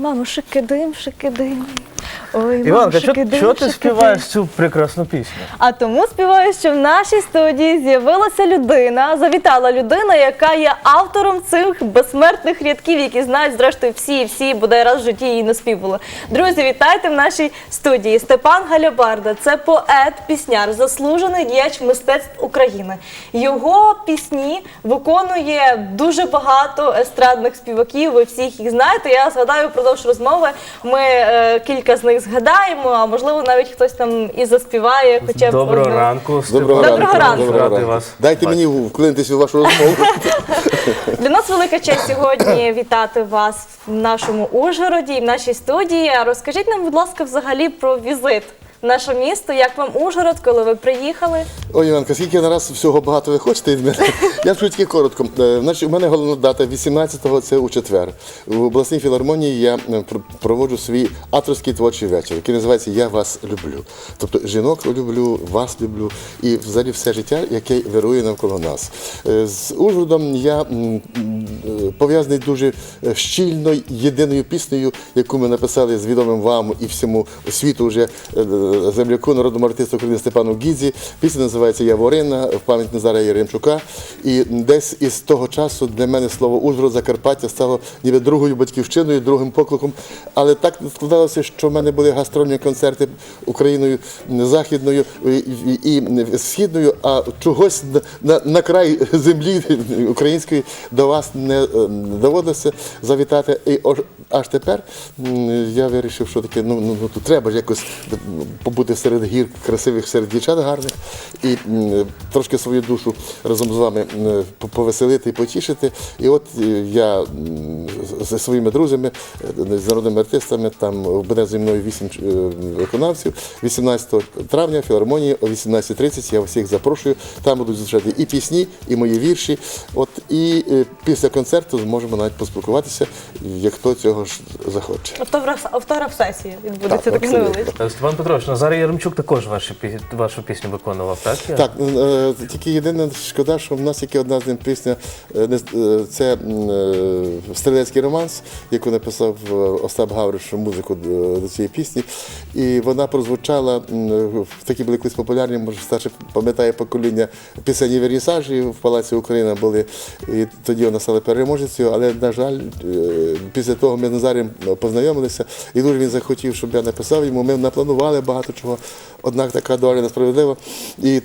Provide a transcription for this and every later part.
мамо, шикидим, шикидим. Ой, Іванка, що, що ти співаєш цю прекрасну пісню? А тому співаю, що в нашій студії з'явилася людина, завітала людина, яка є автором цих безсмертних рядків, які знають зрештою всі, і всі бодай раз в житті її наспівали. Друзі, вітайте в нашій студії. Степан Галябарда це поет, пісняр, заслужений діяч мистецтв України. Його пісні виконує дуже багато естрадних співаків. Ви всіх їх знаєте. Я згадаю впродовж розмови. Ми е, кілька з них згадаємо, а можливо навіть хтось там і заспіває. Хоча б Доброго одну. ранку, Доброго, ранку. Доброго ранку. Доброго ранку. вас Дайте мені вклинитися в вашу розмову. Для нас велика честь сьогодні вітати вас в нашому Ужгороді і в нашій студії. Розкажіть нам, будь ласка, взагалі про візит наше місто. Як вам Ужгород, коли ви приїхали? Ой, Іванка, скільки наразі всього багато ви хочете від мене? Я скажу тільки коротко. Е, Значить, у мене головна дата 18-го це у четвер. В обласній філармонії я е, пр- проводжу свій авторський творчий вечір, який називається Я вас люблю. Тобто жінок люблю, вас люблю і взагалі все життя, яке вирує навколо нас. Е, З Ужгородом я м, е, пов'язаний дуже е, щільно єдиною піснею, яку ми написали з відомим вам і всьому світу вже е, земляку, народному артисту України Степану Гідзі. Пісня називається Яворина в пам'ять Назара Яремчука. І десь із того часу для мене слово Ужгород Закарпаття стало ніби другою батьківщиною, другим покликом. Але так складалося, що в мене були гастрольні концерти Україною західною і, східною, а чогось на, на, край землі української до вас не е, доводилося завітати. І аж тепер я вирішив, що таке, ну, ну, ну треба ж якось побути серед гір красивих, серед дівчат гарних і трошки свою душу разом з вами повеселити і потішити. І от е, я зі своїми друзями, е, з народними артистами, там буде зі мною вісім е, виконавців. 18 травня в філармонії о 18.30 я всіх запрошую. Там будуть звучати і пісні, і мої вірші. От і після концерту зможемо навіть поспілкуватися, як хто цього ж захоче. Автограф, автограф сесії відбудеться Так, така абсолютно. невеличка. Е, Степан Петрович, Назар Яремчук також ваші, вашу пісню виконував, так? Так, е, тільки єдине шкода, що в нас тільки одна з ним пісня. е, е, Це е, стрілецький романс, яку написав е, Остап Гавриш музику до цієї пісні. І вона прозвучала в такі були колись популярні, може старше пам'ятає покоління пісенні вернісажі в Палаці Україна були. І тоді вона стала переможецею, але, на жаль, е, після того ми з Назарем познайомилися, і дуже він захотів, щоб я написав йому. Ми напланували багато чого. Однак така доля несправедлива. І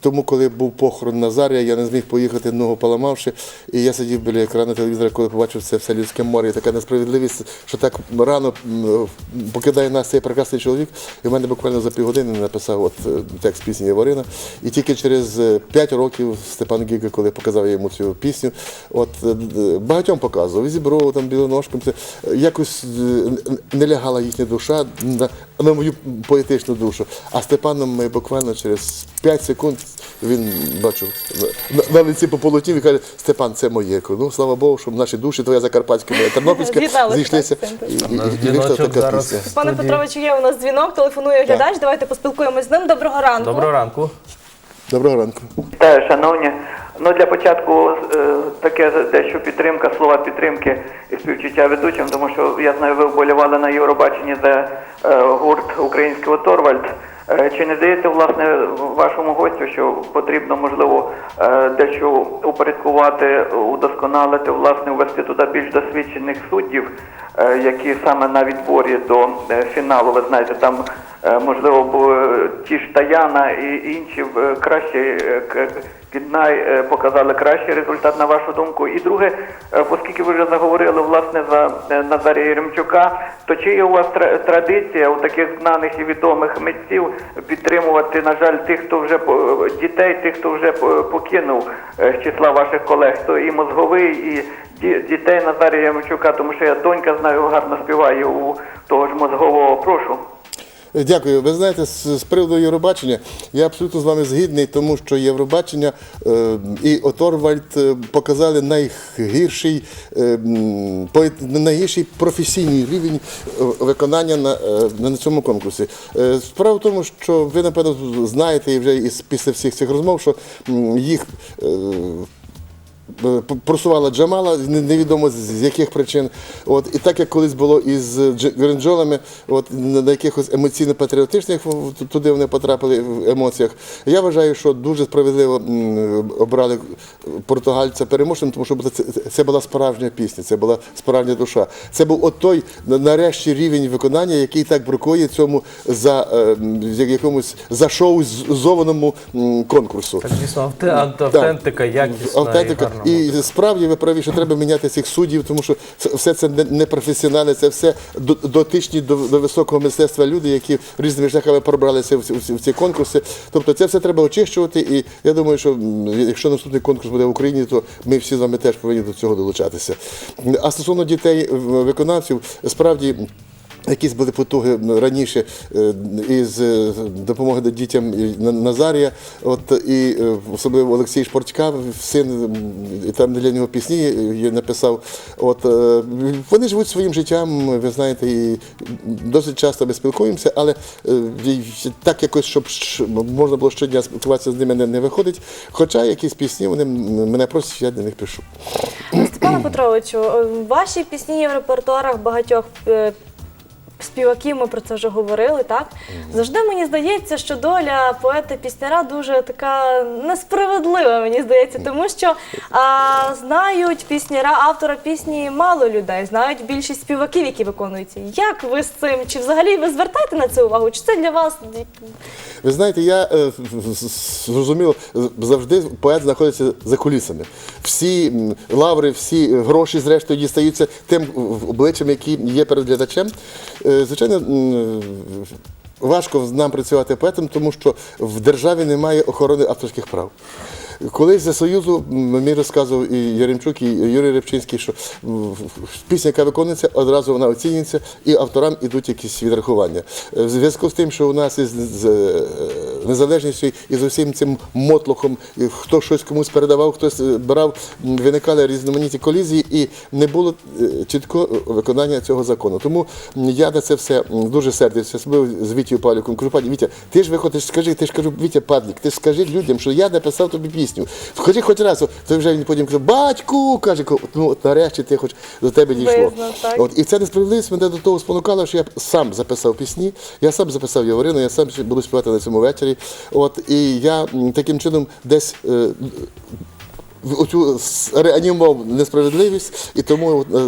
тому, коли був похорон Назарія, я не зміг поїхати, ногу поламавши. І я сидів біля екрану телевізора, коли побачив це все людське море. І така несправедливість, що так рано покидає нас цей прекрасний чоловік. І в мене буквально за півгодини написав от е, текст пісні Яворина. І тільки через 5 років Степан Гіга, коли показав йому цю пісню, от е, багатьом показував, і зібров там білоножком. Е, якось е, не лягала їхня душа на мою поетичну душу. А Степаном ми буквально через 5 секунд він бачу на, на лиці пополотів і каже: Степан, це моє. Ну слава Богу, щоб наші душі, твоя закарпатська, моя тернопільська, З'єдналися, зійшлися. так, І, і, і, і вийшла така зараз. пісня. Пане Петровичу, є у нас дзвінок, телефонує глядач. Давайте поспілкуємось з ним. Доброго ранку. Доброго ранку. Доброго ранку. Вітаю, шановні. Ну для початку е, таке дещо підтримка, слова підтримки і співчуття ведучим, тому що я знаю, ви вболівали на Євробаченні за е, гурт українського Торвальд. Е, Чи не здається, власне, вашому гостю, що потрібно, можливо, е, дещо упорядкувати, удосконалити, власне, ввести туди більш досвідчених суддів, які саме на відборі до е, фіналу, ви знаєте, там е, можливо е, ті ж Таяна і інші е, краще е, Піднай е, показали кращий результат на вашу думку. І друге, е, оскільки ви вже заговорили власне за е, Назарія Єремчука, то чи є у вас тра- традиція у таких знаних і відомих митців підтримувати, на жаль, тих, хто вже дітей, тих, хто вже покинув е, з числа ваших колег, то і мозговий, і дітей Назарія Єремчука, тому що я донька знаю, гарно співає у того ж мозгового. Прошу. Дякую. Ви знаєте, з, з приводу Євробачення я абсолютно з вами згідний, тому що Євробачення е, і Оторвальд е, показали найгірший, е, найгірший професійний рівень е, виконання на, е, на цьому конкурсі. Е, справа в тому, що ви напевно знаєте і вже із після всіх цих розмов, що їх. Е, е, просувала Джамала, невідомо з яких причин. От, і так як колись було із Гринджолами, от, на якихось емоційно-патріотичних туди вони потрапили в емоціях. Я вважаю, що дуже справедливо обрали португальця переможцем, тому що це, це була справжня пісня, це була справжня душа. Це був от той нарешті рівень виконання, який так бракує цьому за е, якомусь за шоу-зованому конкурсу. Так, дійсно, автентика, якісна Автентика. і гарна. І справді ви праві, що треба міняти цих суддів, тому що все це не, не професіонали, це все дотичні до, до високого мистецтва люди, які різними шляхами пробралися в, в, в ці конкурси. Тобто це все треба очищувати. І я думаю, що якщо наступний конкурс буде в Україні, то ми всі з вами теж повинні до цього долучатися. А стосовно дітей виконавців, справді. Якісь були потуги раніше е, із е, допомоги дітям На- Назарія, от і е, особливо Олексій Шпортька, син, і там для нього пісні я написав. От вони живуть своїм життям, ви знаєте, і досить часто ми спілкуємося, але так якось, щоб можна було щодня спілкуватися з ними, не, виходить. Хоча якісь пісні вони мене просять, я для них пишу. Степане Петровичу, ваші пісні є в репертуарах багатьох співаків, ми про це вже говорили, так? Завжди мені здається, що доля поета-пісняра дуже така несправедлива, мені здається, тому що а, знають пісняра, автора пісні мало людей, знають більшість співаків, які виконуються. Як ви з цим? Чи взагалі ви звертаєте на це увагу? Чи це для вас Ви знаєте, я е, зрозуміло, завжди поет знаходиться за кулісами. Всі лаври, всі гроші, зрештою, дістаються тим обличчям, які є перед глядачем. Звичайно, важко нам працювати поетом, тому що в державі немає охорони авторських прав. Колись за Союзу мені розказував і Яремчук, і Юрій Репчинський, що пісня, яка виконується, одразу вона оцінюється, і авторам ідуть якісь відрахування. Е, В зв'язку з тим, що у нас із е, незалежністю і з усім цим мотлохом, хто щось комусь передавав, хтось е, брав, виникали різноманітні колізії, і не було чіткого виконання цього закону. Тому я на це все дуже сердився, особливо з Вітєю Павліком. Кажу, пані Вітя, ти ж виходиш, скажи, ти ж кажу, Вітя Падлік, ти ж скажи людям, що я написав тобі пісню. Хоч хоч раз, то вже він потім каже, батьку, каже, ну от нарешті ти хоч до тебе дійшло. От, і ця несправедливість мене до того спонукала, що я сам записав пісні, я сам записав Яворину, я сам буду співати на цьому вечорі. От, і я таким чином десь. е, оцю реанімував несправедливість, і тому е,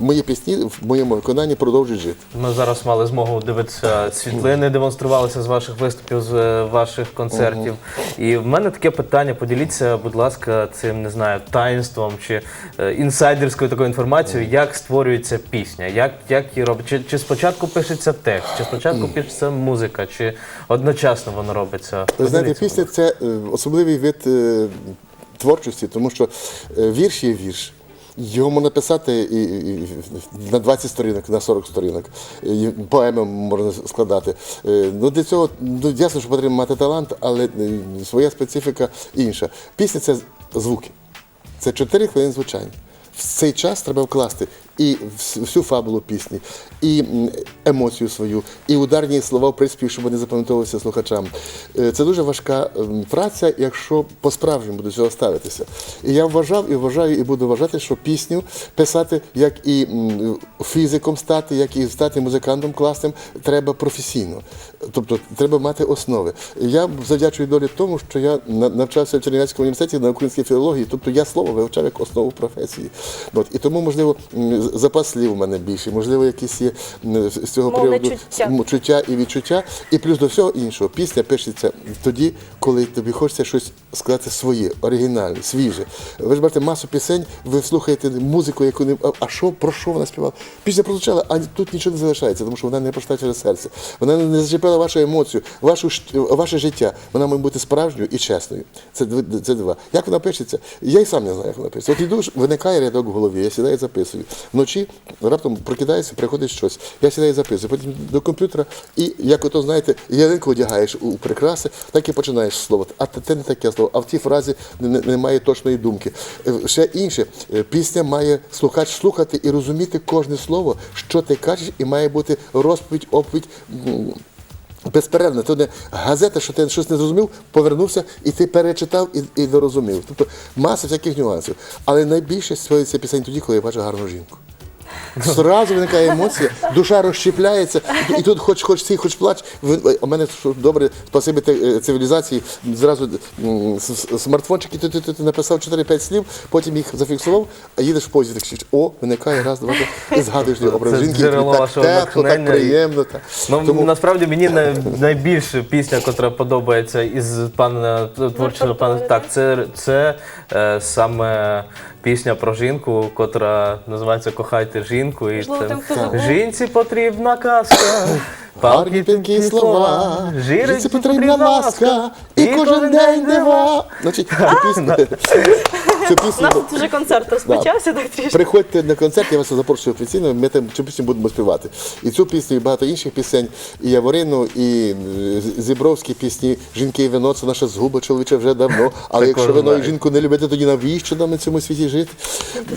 мої пісні в моєму виконанні продовжують жити. Ми зараз мали змогу дивитися світлини, демонструвалися з ваших виступів, з е, ваших концертів. І в мене таке питання: поділіться, будь ласка, цим не знаю, таїнством чи е, інсайдерською такою інформацією, як створюється пісня, як, як її робить? Чи, чи спочатку пишеться текст, чи спочатку пишеться музика, чи одночасно воно робиться? Знаєте, пісня це особливий вид творчості, тому що е, вірш є вірш. Його можна писати і, і- на 20 сторінок, на 40 сторінок. І Поеми можна складати. Е, Ну, для цього ну, ясно, що потрібно мати талант, але е, своя специфіка інша. Пісня це звуки. Це 4 хвилини звучання. В цей час треба вкласти і всю фабулу пісні, і емоцію свою, і ударні слова в приспів, щоб вони запам'ятовувалися слухачам. Е, Це дуже важка ем, праця, якщо по-справжньому до цього ставитися. І я вважав і вважаю, і буду вважати, що пісню писати, як і фізиком стати, як і стати музикантом класним, треба професійно. Тобто треба мати основи. Я завдячую долі тому, що я навчався в Чернівецькому університеті на українській філології, тобто я слово вивчав як основу професії. От. І тому, можливо, запас слів у мене більший, можливо, якісь є з цього Мовне приводу чуття. чуття і відчуття. І плюс до всього іншого, пісня пишеться тоді, коли тобі хочеться щось сказати своє, оригінальне, свіже. Ви ж бачите масу пісень, ви слухаєте музику, яку не. а- що, про що вона співала? Пісня прозвучала, а тут нічого не залишається, тому що вона не пройшла через серце. Вона не зачепила вашу емоцію, вашу, ваше життя. Вона має бути справжньою і чесною. Це, це два. Як вона пишеться? Я й сам не знаю, як вона пишеться. От іду, виникає рядок в голові, я сідаю і записую. Вночі раптом прокидаюся, приходить щось. Я сідаю і записую. Потім до комп'ютера, і як ото, знаєте, ялинку одягаєш у прикраси, так і починаєш слово. А це не таке слово. А в тій фразі не- не- немає точної думки. Е, Ще інше, е, пісня має слухач слухати і розуміти кожне слово, що ти кажеш, і має бути розповідь, оповідь. Безперервно, то не газета, що ти щось не зрозумів, повернувся і ти перечитав і, і дорозумів. Тобто маса всяких нюансів. Але найбільше своїться пісень тоді, коли я бачу гарну жінку. Зразу виникає емоція, душа розщепляється, і, тут хоч хоч сій, хоч плач. У мене добре, спасибі е, цивілізації, зразу смартфончик, і ти, ти, ти, ти написав 4-5 слів, потім їх зафіксував, а їдеш в позі, так кричиш, о, виникає раз, два, три, і згадуєш той образ жінки, джерело так вашого тепло, так натхнення. приємно. Так. Ну Тому насправді мені най- найбільше пісня, котра подобається із пана творчого пана. Так, це, це е, саме пісня про жінку, котра називається Кохайте жінку. І Можливо, це тим, хто забув. жінці потрібна казка. Гарні пінкі слова, жінці потрібна маска, і кожен день дива. Значить, цю пісню, цю У пісню нас тут вже концерт розпочався, так трішки. Приходьте на концерт, я вас запрошую офіційно, ми там цю пісню будемо співати. І цю пісню, і багато інших пісень, і Яворину, і е, Зібровські пісні «Жінки і вино це наша згуба чоловіча вже давно. Але якщо вино і знає. жінку не любите, тоді навіщо нам на цьому світі жити?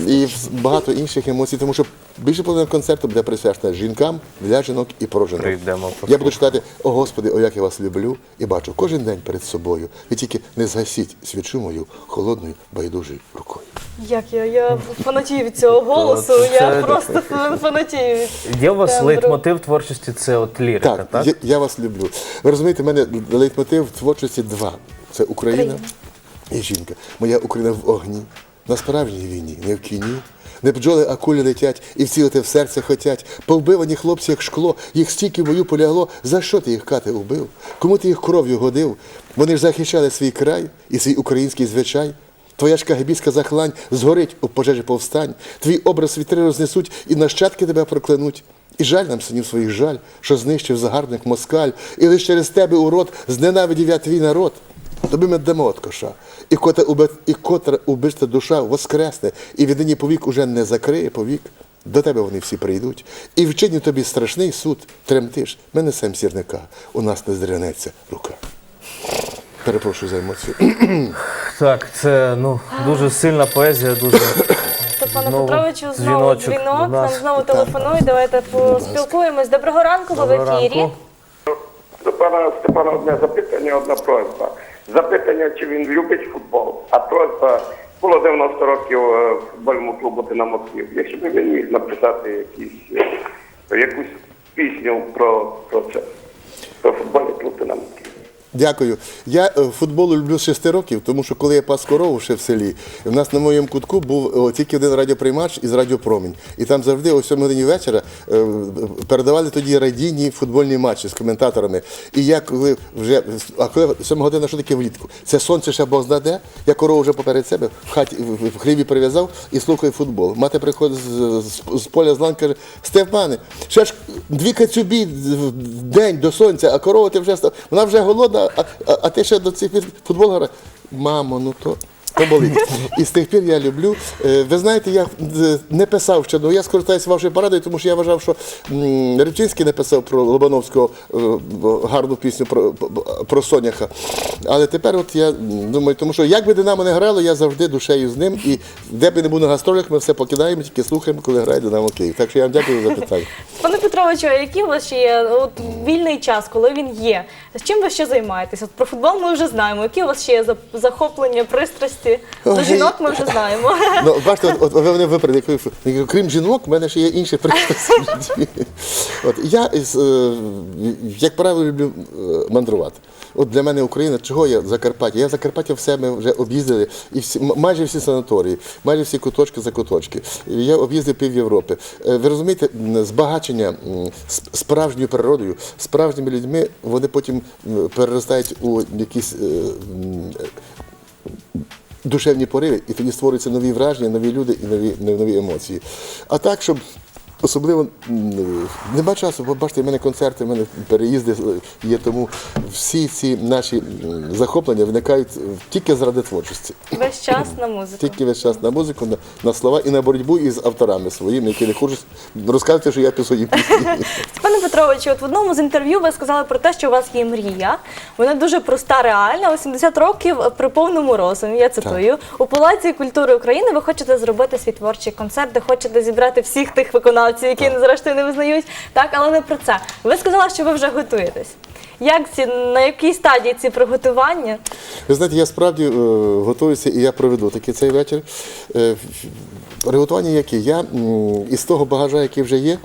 І багато інших емоцій, тому що більше половина концерту буде присвячена жінкам, для жінок і про жінок. Прийдемо Я буду читати, о Господи, о як я вас люблю, і бачу кожен день перед собою. Ви тільки не згасіть свічу мою холодною байдужою рукою. Як я, я фанатію від цього голосу, я просто фанатію від Є у вас тембру. лейтмотив творчості, це от лірика, так? Так, Я, я вас люблю. Ви розумієте, в мене лейтмотив творчості два: це Україна Україна. і жінка. Моя Україна в огні, на справжній війні, не в кіні. Не бджоли, а кулі летять і вцілити в серце хотять. Повбивані хлопці, як шкло, їх стільки в бою полягло. За що ти їх кати вбив? Кому ти їх кров'ю годив? Вони ж захищали свій край і свій український звичай. Твоя ж кагебістська захлань згорить у пожежі повстань. Твій образ вітри рознесуть і нащадки тебе проклянуть. І жаль нам синів своїх жаль, що знищив загарбник москаль, і лише через тебе урод зненавидів я твій народ. Тобі ми дамо от коша. І котра, уби- котра убиста душа воскресне, і віднині повік уже не закриє повік. До тебе вони всі прийдуть. І вчиню тобі страшний суд, тремтиш, ми несем сірника, у нас не здрянеться рука. Перепрошую за емоцію. Так, це ну дуже сильна поезія, дуже Степане Знову Петровичу, знову дзвіночок дзвінок, до нам нас. знову телефонують. Давайте поспілкуємось. Доброго ранку, ви в Доброго ефірі. ранку. До пана Степана одне запитання, одна просьба. Запитання, чи він любить футбол, а просьба було 90 років е, футбольному клубу Динамо Київ. Якщо б він міг написати якісь, е, якусь пісню про, про це, про футбольний клуб Динамо. Дякую. Я е, футбол люблю з 6 років, тому що коли я пас корову ще в селі, в нас на моєму кутку був тільки один радіоприймач із радіопромінь. І там завжди о 7 годині вечора е, передавали тоді радійні футбольні матчі з коментаторами. І я коли вже а коли 7 година, що таке влітку? Це сонце ще Бог знаде. Я корову вже поперед себе в хаті в- хліві прив'язав і слухаю футбол. Мати приходить з, з, з поля з лан, каже: Степане, ще ж дві кацюбі в день до сонця, а корова ти вже став. Вона вже голодна, а, а, ти ще до цих футбол грає. Мамо, ну то. То болить. І з тих пір я люблю. Е, Ви знаєте, я е, не писав ще, ну я скористаюся вашою порадою, тому що я вважав, що м, Рибчинський написав про Лобановського е, гарну пісню про, про Соняха. Але тепер от я думаю, тому що як би Динамо не грало, я завжди душею з ним. І де б не був на гастролях, ми все покидаємо, тільки слухаємо, коли грає Динамо Київ. Так що я вам дякую за питання. Пане Петровичу, а який у вас ще є от, вільний час, коли він є? З чим ви ще займаєтесь? От про футбол ми вже знаємо. Які у вас ще є захоплення, пристрасті? До Ой. жінок ми вже знаємо. Ну, бачите, от, от ви мене випередили. Я кажу, що, Крім жінок, в мене ще є інші пристрасті. От я, із, е, як правило, люблю е, мандрувати. От для мене Україна, чого я Закарпаття? Я Закарпаття в себе вже об'їздили, і всі, м- майже всі санаторії, майже всі куточки за куточки. Я об'їздив пів Європи. Е, Ви розумієте, м, збагачення м, справжньою природою, справжніми людьми, вони потім м, переростають у якісь е, м, душевні пориви, і тоді створюються нові враження, нові люди і нові, нові емоції. А так, щоб особливо нема часу, бо бачите, в мене концерти, в мене переїзди є, тому всі ці наші захоплення виникають е, тільки заради творчості. Весь час на музику. Тільки весь час на музику, на, на слова і на боротьбу із авторами своїми, які не хочуть розказувати, що я пишу їм пісні. Пане Петровичу, от в одному з інтерв'ю ви сказали про те, що у вас є мрія. Вона дуже проста, реальна. 80 років при повному розумі. Я цитую. У Палаці культури України ви хочете зробити свій творчий концерт, де хочете зібрати всіх тих виконавців, які зрештою не визнають. Так, але не про це. Ви сказали, що ви вже готуєтесь. Як ці на якій стадії ці приготування? Ви знаєте, я справді е, готуюся і я проведу такий цей вечір. Е, Приготування які? Я м, із того багажа, який вже є,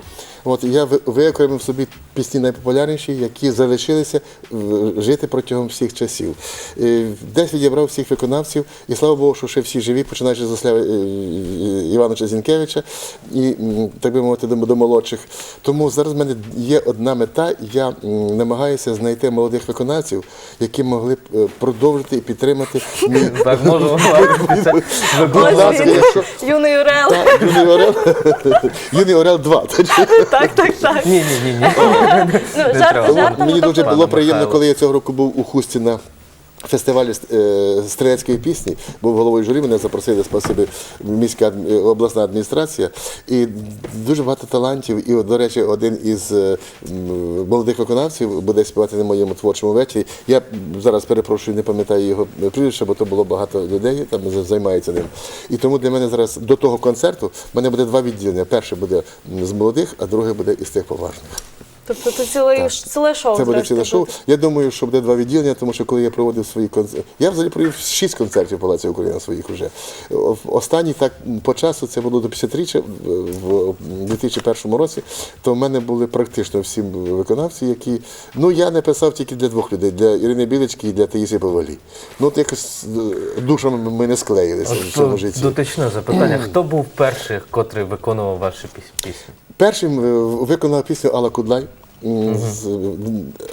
от я ви- виокремив собі пісні найпопулярніші, які залишилися е, жити протягом всіх часів. Е, Десь відібрав всіх виконавців, і слава Богу, що ще всі живі, починаючи з Ослава Івановича Зінкевича і, так би мовити, до, молодших. Тому зараз в мене є одна мета. Я намагаюся знайти молодих виконавців, які могли б е, продовжити і підтримати Так, можу. Юний Орел, Юний Орел 2. Так, так, так. ні, ні, ні, ні. Ну, жарт жартом. Мені дуже було приємно, коли я цього року був у Хусті на фестивалі е, стрілецької пісні, був головою журі, мене запросили, спасибі, міська е, обласна адміністрація. І дуже багато талантів. І, до речі, один із е, молодих виконавців буде співати на моєму творчому вечорі. Я зараз перепрошую, не пам'ятаю його прізвище, бо то було багато людей, там з- займаються ним. І тому для мене зараз до того концерту в мене буде два відділення. Перше буде з молодих, а друге буде із тих поважних. Тобто це ціле, ціле шоу. Це буде ціле шоу. Я думаю, що буде два відділення, тому що коли я проводив свої концерти, я взагалі провів шість концертів в Палаці Україна своїх вже. Останній так по часу це було до 50-річчя в в 2001 році. То в мене були практично всі виконавці, які ну я не писав тільки для двох людей: для Ірини Білички і для Таїсі Повалі. Ну от якось е, душами ми не склеїлися в цьому житті. Дотичне запитання. Хто був перший, котрий виконував ваші піс- пісні? Першим виконала виконав пісню Алла Кудлай.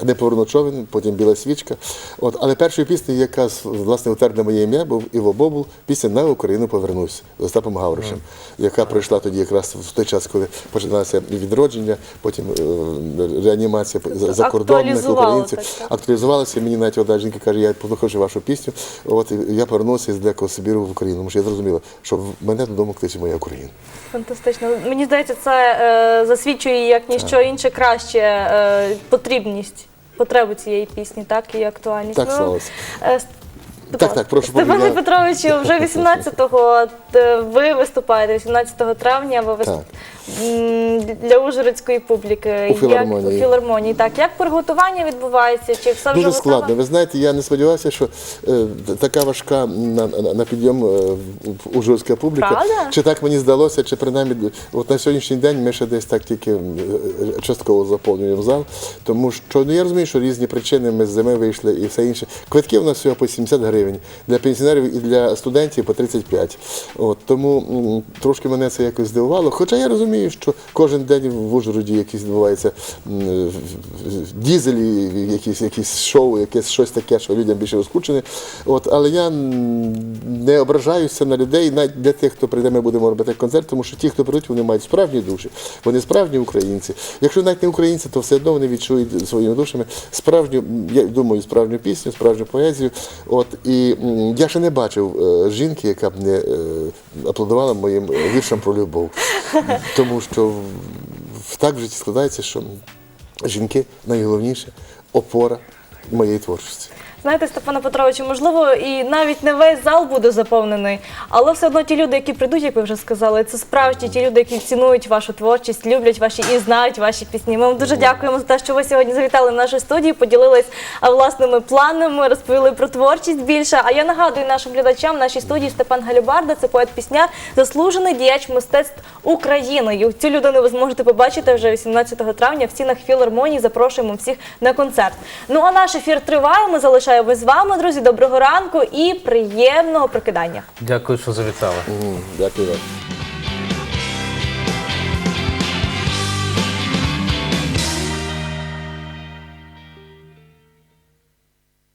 Не поверну човен, потім біла свічка. От, але першою піснею, яка власне утерла моє ім'я, був Іво Бобул, пісня на Україну повернусь з Остапом Гавришем, яка прийшла тоді якраз в той час, коли починалося відродження, потім е, реанімація за- закордонних українців. Актуалізувалася. Мені навіть одна жінка каже, я послухавши вашу пісню. От я повернувся з Далекого Сибіру в Україну, тому що я зрозуміла, що в мене додому кличе моя Україна. Фантастично. Мені здається, це е, засвідчує як ніщо інше краще е, потрібність, потребу цієї пісні, так і актуальність. Так ну, е, Так, так, прошу, Степане Петровичу, вже 18-го е, ви виступаєте, 18 травня ви виступ... М, для ужгородської публіки. У філармонії. Як, у філармонії. Так, як приготування відбувається? Чи все вже Дуже готове? складно. Ви знаєте, я не сподівався, що е, така важка на, на, на підйом е, ужгородська публіка. Правда? Чи так мені здалося, чи принаймні от на сьогоднішній день ми ще десь так тільки е, частково заповнюємо зал. Тому що ну я розумію, що різні причини ми з зими вийшли і все інше. Квитки у нас всього по 70 гривень. Для пенсіонерів і для студентів по 35. От тому м, трошки мене це якось здивувало. Хоча я розумію, що кожен день в Ужгороді якісь відбувається м, в- в- дізелі, якісь, якісь шоу, якесь щось таке, що людям більше розкручене. От, але я не ображаюся на людей, навіть для тих, хто прийде, ми будемо робити концерт, тому що ті, хто прийдуть, вони мають справжні душі, вони справжні українці. Якщо навіть не українці, то все одно вони відчують своїми душами справжню, я думаю, справжню пісню, справжню поезію. От, і я ще не бачив е, жінки, яка б не е, аплодувала моїм віршам про любов. Тому що в- в- так в житті складається, що жінки найголовніше опора моєї творчості. Знаєте, Степане Петровичу, можливо, і навіть не весь зал буде заповнений, але все одно ті люди, які прийдуть, як ви вже сказали, це справді ті люди, які цінують вашу творчість, люблять ваші і знають ваші пісні. Ми вам дуже дякуємо за те, що ви сьогодні завітали в нашу студію, поділились власними планами, розповіли про творчість більше. А я нагадую нашим глядачам в нашій студії Степан Галюбарда, це поет-пісняр, заслужений діяч мистецтв України. І Цю людину ви зможете побачити вже 18 травня в стінах філармонії. Запрошуємо всіх на концерт. Ну а наш ефір триває. Ми залишаємось з вами, друзі. Доброго ранку і приємного прокидання. Дякую, що завітали. Дякую вам.